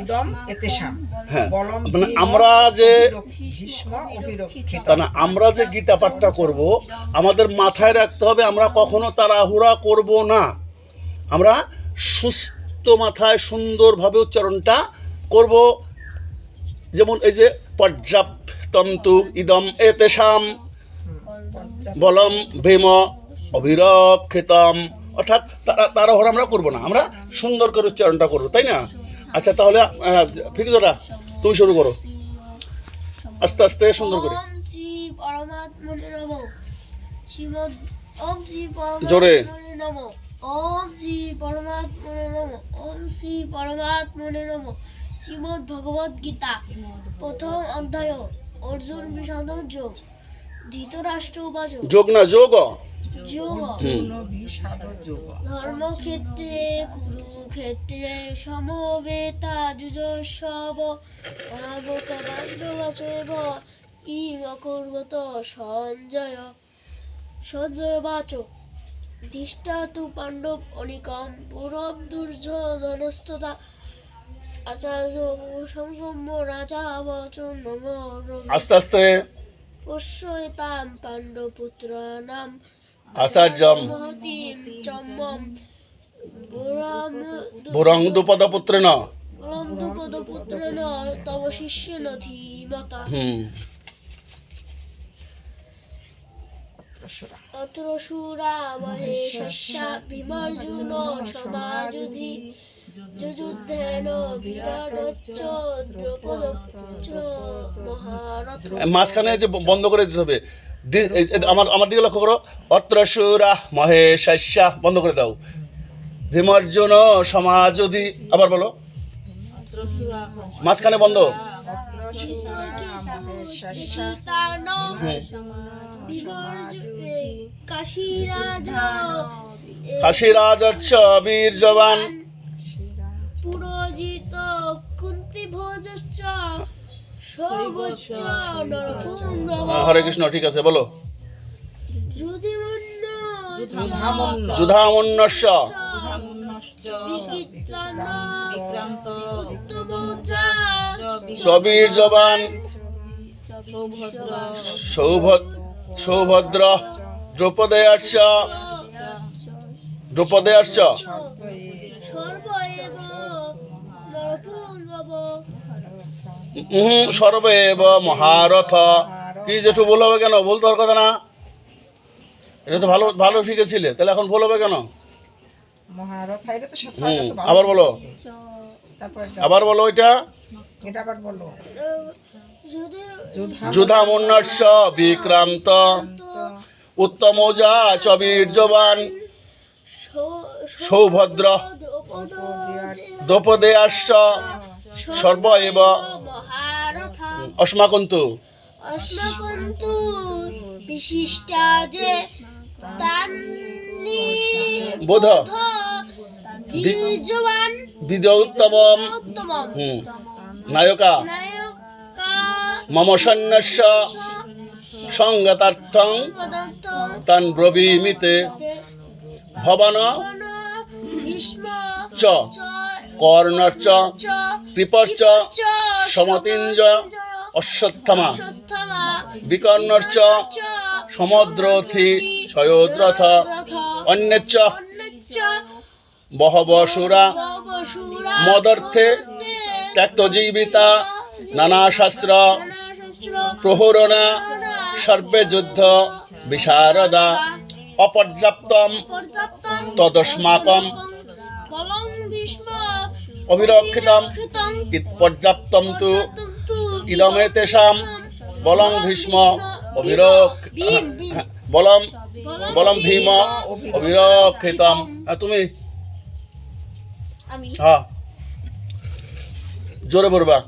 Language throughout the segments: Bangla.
ইদম এতেশাম। হ্যাঁ বলম মানে আমরা যে ভীষ্ম অভিরক্ষিত। না আমরা যে গীতা পাঠটা করব আমাদের মাথায় রাখতে হবে আমরা কখনো তাড়াহুড়া করব না। আমরা সুস্থ মাথায় সুন্দরভাবে উচ্চারণটা করব। যেমন এই যে পর্যাপ্তন্তু ইদম এতেশাম বলম ভীম অভিরক্ষিতম। অর্থাৎ তারা তাড়াহুড়া আমরা করব না আমরা সুন্দর করে উচ্চারণটা করব তাই না? আচ্ছা তাহলে ফিকিজরা তুমি শুরু করো। আস্তে আস্তে সুন্দর করে। জোরে। ওম শ্রী পরমাত্মনে নমঃ। ওম শ্রী পরমাত্মনে নমঃ। শ্রীমদ ভগবদ গীতা। প্রথম অধ্যায়। অর্জুন বিষাদ যোগ। ধৃতরাষ্ট্র যোগ না যোগ? যোগ হুম। বিষাদ যোগ ধর্মক্ষেত্রে কুরুক্ষেত্রে সমবেতা যুজস্বব অনাগত বান্ধবাচৈব ইমকুর্বত সঞ্জয় সঞ্জয় বাচ ধিষ্ঠা তু পাণ্ডব অনিকম পুরব দুর্যোধনস্ততা আচার্য সংগম্য রাজা বচন মম আস্তে আস্তে। পশ্যতাম পাণ্ডপুত্র নাম আচার্যম ভুরং হুম। অত্রসুরা। বিমর্জুন যুযুদ্ধেন বিরাটচ্চ দ্রৌপদচ্চ মহারথ। মাঝখানে যে বন্ধ করে দিতে হবে। আমার আমার দিকে লক্ষ্য করো। অত্র সুরা মহেশস্যা বন্ধ করে দাও। ভীমর্জুন সমাজদি আবার বলো। মাঝখানে বন্ধ। অত্রসুরা। বিমর্জুনে কাশীরাজ বীর জবান হরে কৃষ্ণ ঠিক আছে বলো। যুধামন্যস্য। উত্তম সবীর জবান সৌভদ্র। সৌভদ্র। দ্রৌপদেয়ার্চ সর্বেব মহারথ। কি যেটু ভুল হবে কেন? ভুল তোর কথা না। এটা তো ভালো ভালো শিখেছিলে। তাহলে এখন ভুল হবে কেন? মহারথা এটা তো আবার বলো। আবার বলো ওইটা। এটা আবার বলো। যুধা বিক্রান্ত। উত্তম যা চবীর জবান সৌভদ্র। দ্রৌপদেয়ার্চ সর্ব এব অসমাকন্তু অসমাকন্তু বিশিষ্টা যে বোধ। দ্বিজবান বিদৌত্তমম নায়কা। মম সন্ন্যাস্য। সঙ্গতার্থং তান ভবন। চ। কর্ণশ্চ চ কৃপশ্চ চ সমতিঞ্জয় অশ্বত্থমা। অশ্বত্থামা। বিকর্ণশ্চ চ সমুদ্রথি সয়োদ্রথ অন্যচ্চ বহবসুরা মদর্থে ত্যক্তজীবিতা নানাশাস্ত্র নানাশাস্ত্র প্রহরণা সর্বে যুদ্ধ বিশারদা অপর্যাপ্তম তদস্মাকম অভিরক্ষিতম পর্যাপ্তম তু ইদমে তেষাম বলং ভীষ্ম ভীম। বলম বলম ভীম। অভিরক্ষিতম। তুমি হ্যাঁ। জোরে বলবা।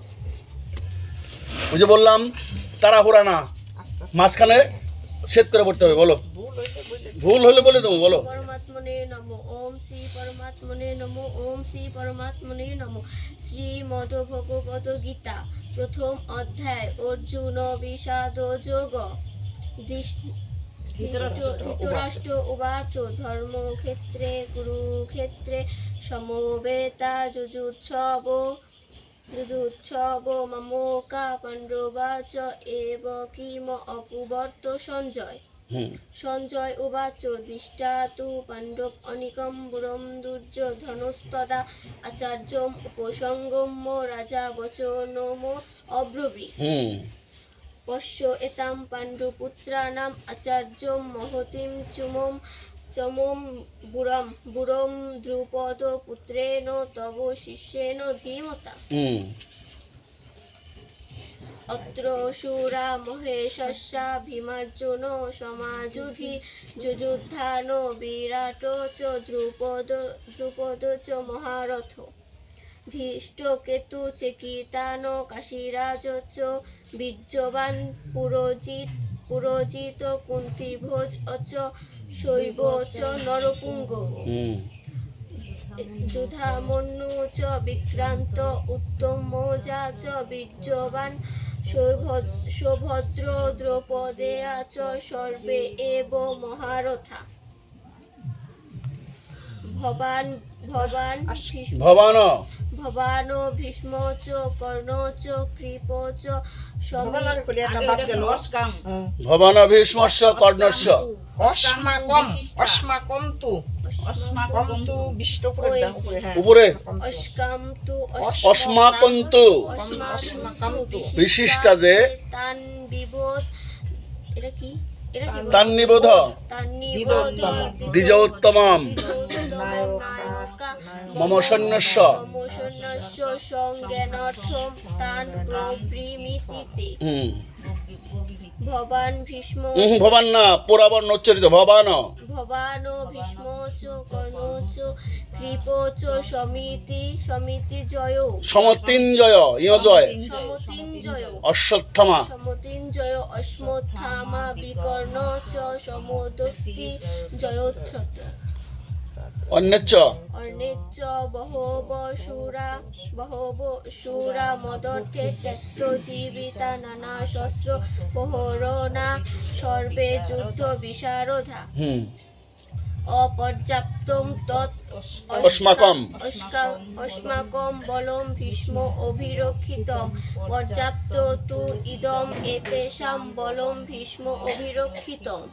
ওই যে বললাম তাড়াহুড়া না। মাঝখানে সেট করে পড়তে হবে বলো। ভুল হলে বলে দেবো বলো। পরমাত্মনে নম ওম শ্রী পরমাত্মনে নম ওম শ্রী পরমাত্মনে নম। শ্রীমদ ভগবদ গীতা প্রথম অধ্যায় অর্জুন বিষাদ যোগ। ধৃতরাষ্ট্র উবাচ। ধর্মক্ষেত্রে কুরুক্ষেত্রে সমবেতা যুজুৎসব যদুচ্ছব মামোকা পাণ্ডবাচ এব কিম অকুবর্ত সঞ্জয়। সঞ্জয় উবাচ দিষ্টা তু পাণ্ডব অনিকম বুরম দুর্যোধনস্তদা আচার্যম উপসঙ্গম্য রাজা বচনম অব্রবী পশ্য এতাম পাণ্ডুপুত্রাণাম আচার্যম মহতিম চুমম চমম বুরম বুরম দ্রুপদ পুত্রেণ তব শিষ্যেন ধীমতা। অত্র সুরা মহেশস্যা ভীমার্জুন সমাযুধি যুযুদ্ধান বিরাট চ দ্রুপদ দ্রুপদ চ মহারথ। ধৃষ্ট কেতু চেকিতান কাশীরাজ চ বীর্যবান পুরোজিত পুরোজিত কুন্তিভোজ অচ শৈব চ নরপুঙ্গব হুম। যুধামন্যু চ বিক্রান্ত উত্তম মৌজা চ বীর্যবান সৌভদ্র দ্রৌপদে আচর সর্বে এব মহারথা। ভবান ভবান ভবান। ভবান ভীষ্ম চ কর্ণ চ কৃপ চ। ভবান ভীষ্মস্য কর্ণস্য অস্মাকম অস্মাকম তু। উপরে হ্যাঁ। অস্মাকন্তু বিশিষ্টা যে তান বিবোধ এটা কি? এটা কি তান নিবোধ। মম সৈন্যস্য মম সৈন্যস্য সংজ্ঞানার্থম তান প্রবৃমিতিতে ভবান ভীষ্ম ভবান না পুরাবর্ণ উচ্চারিত ভবান। ভবান ভীষ্ম চ কর্ণ চ কৃপ চ সমিতি সমিতি জয়। সমতিঞ্জয় ইয়জয় সমতিঞ্জয়। অশ্বত্থমা। সমতিঞ্জয় অশ্মত্থামা বিকর্ণ চ সমদত্তি জয়োত্থত। অন্যচ্চ অর্ণেচ্চ বহব সুরা বহব সুরা মদর্থে ত্যক্ত জীবিতা নানা শস্ত্র প্রহরণা সর্বে যুদ্ধ বিশারদা। হুম। অপর্যাপ্তম তৎ অস্মাকম। অস্মাকম বলম ভীষ্ম অভিরক্ষিতম। পর্যাপ্ত তু ইদম এতেষাম বলম ভীষ্ম অভিরক্ষিতম।